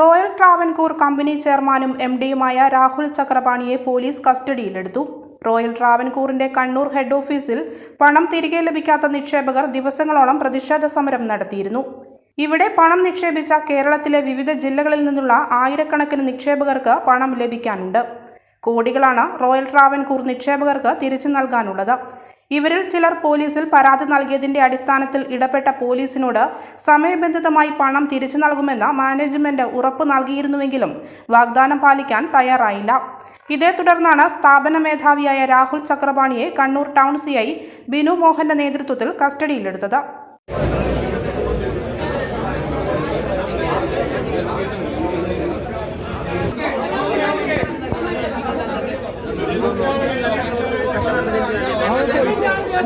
Royal Travancore company ചെയർമാനും M ഡിയുമായ രാഹുൽ ചക്രപാണിയെ പോലീസ് കസ്റ്റഡിയിലെടുത്തു. റോയൽ ട്രാവൻകൂറിന്റെ കണ്ണൂർ ഹെഡ് ഓഫീസിൽ പണം തിരികെ ലഭിക്കാത്ത നിക്ഷേപകർ ദിവസങ്ങളോളം പ്രതിഷേധ സമരം നടത്തിയിരുന്നു. ഇവിടെ പണം നിക്ഷേപിച്ച കേരളത്തിലെ വിവിധ ജില്ലകളിൽ നിന്നുള്ള ആയിരക്കണക്കിന് നിക്ഷേപകർക്ക് പണം ലഭിക്കാനുണ്ട്. കോടികളാണ് റോയൽ ട്രാവൻകൂർ നിക്ഷേപകർക്ക് തിരിച്ചു നൽകാനുള്ളത്. ഇവരിൽ ചിലർ പോലീസിൽ പരാതി നൽകിയതിന്റെ അടിസ്ഥാനത്തിൽ ഇടപെട്ട പോലീസിനോട് സമയബന്ധിതമായി പണം തിരിച്ചു നൽകുമെന്ന് മാനേജ്മെന്റ് ഉറപ്പു നൽകിയിരുന്നുവെങ്കിലും വാഗ്ദാനം പാലിക്കാൻ തയ്യാറായില്ല. ഇതേ തുടർന്നാണ് സ്ഥാപന മേധാവിയായ Rahul ചക്രപാണിയെ Kannur town C I Binu മോഹന്റെ നേതൃത്വത്തിൽ കസ്റ്റഡിയിലെടുത്തത്. ഐ